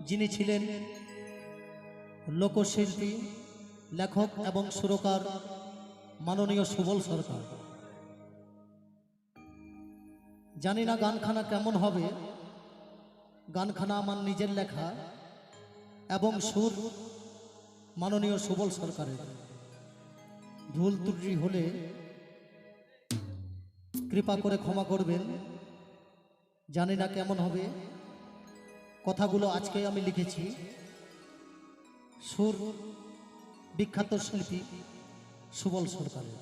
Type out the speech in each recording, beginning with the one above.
যিনি ছিলেন লোকশিল্পী, লেখক এবং সুরকার মাননীয় সুবল সরকার। জানি না গানখানা কেমন হবে। গানখানা আমার নিজের লেখা এবং সুর মাননীয় সুবল সরকারের। ভুল ত্রুটি হলে কৃপা করে ক্ষমা করবেন। জানি না কেমন হবে। কথাগুলো আজকে আমি লিখেছি। সুর বিখ্যাত শিল্পী সুবল সরকারের।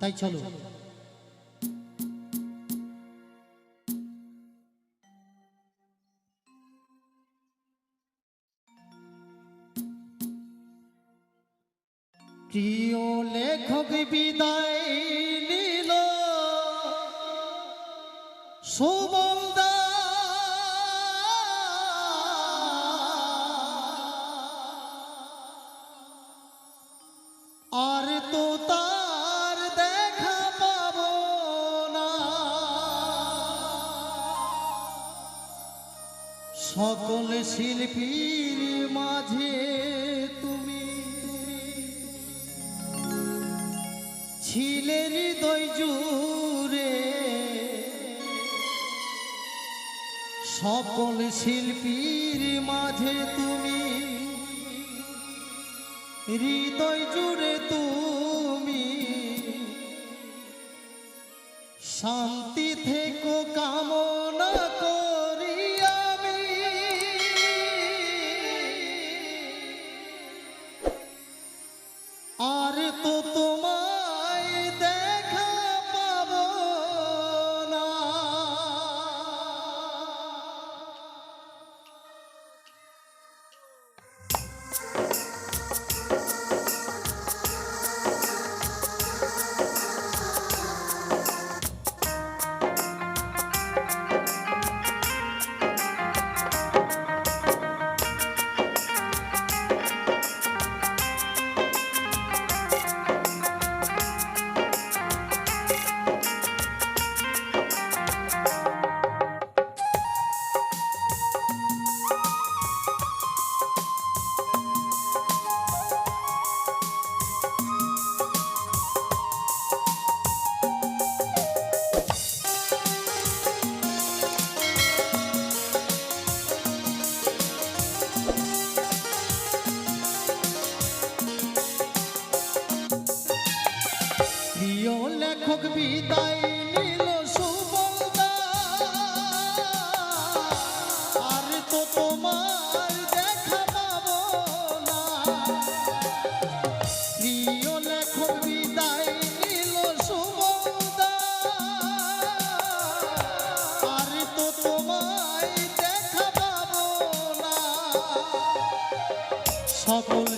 তাই চলো। প্রিয় লেখক বিদায় নিল। সুবন্দা আর তো তার দেখা পাবো না। সকল শিল্পীর ছিলে হৃদয় সকল শিল্পীর মাঝে তুমি হৃদয় জুড়ে তুমি। শান্তি থেকো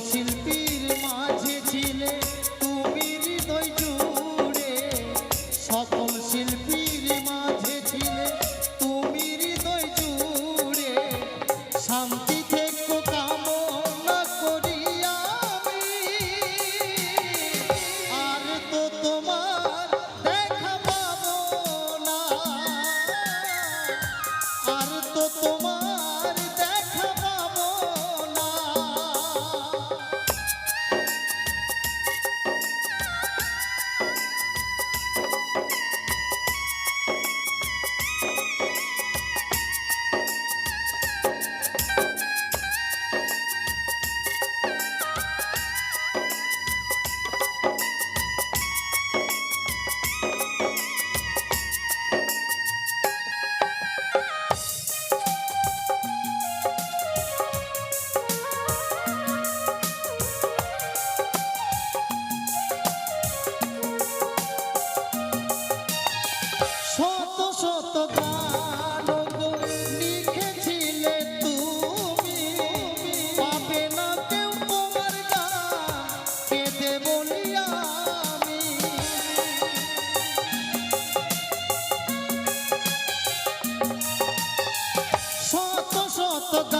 শিল্পীর মাঝে ছিলে। কত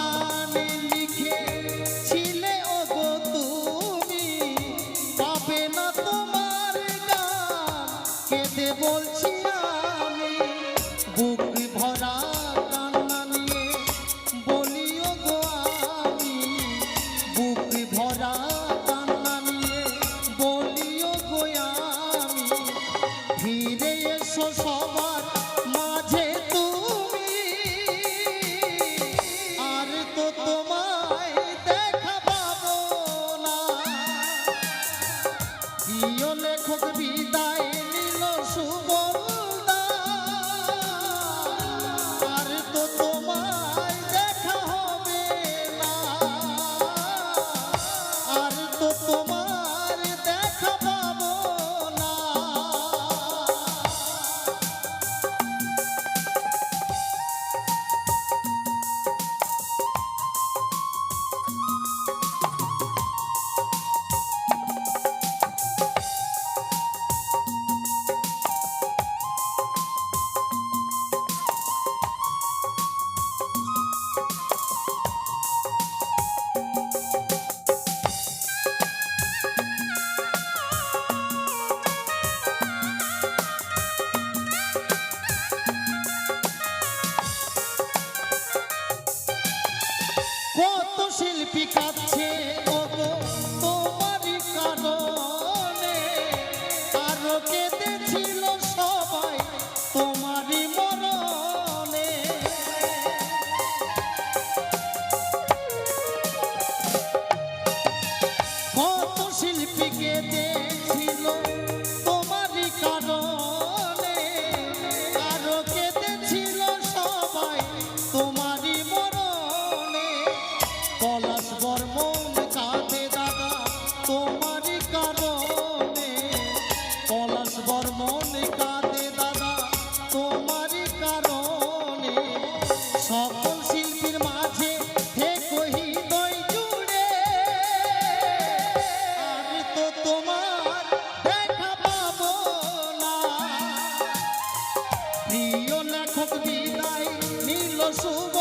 প্রিয় লেখক বিদায় নীল শুভ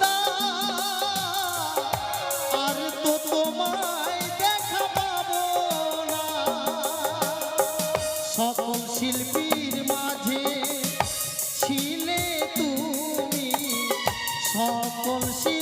তো সকল শিল্পীর মাঝে ছিলে তুমি সকল শিল্পী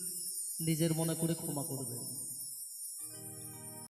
নিজের মনে করে ক্ষমা করবেন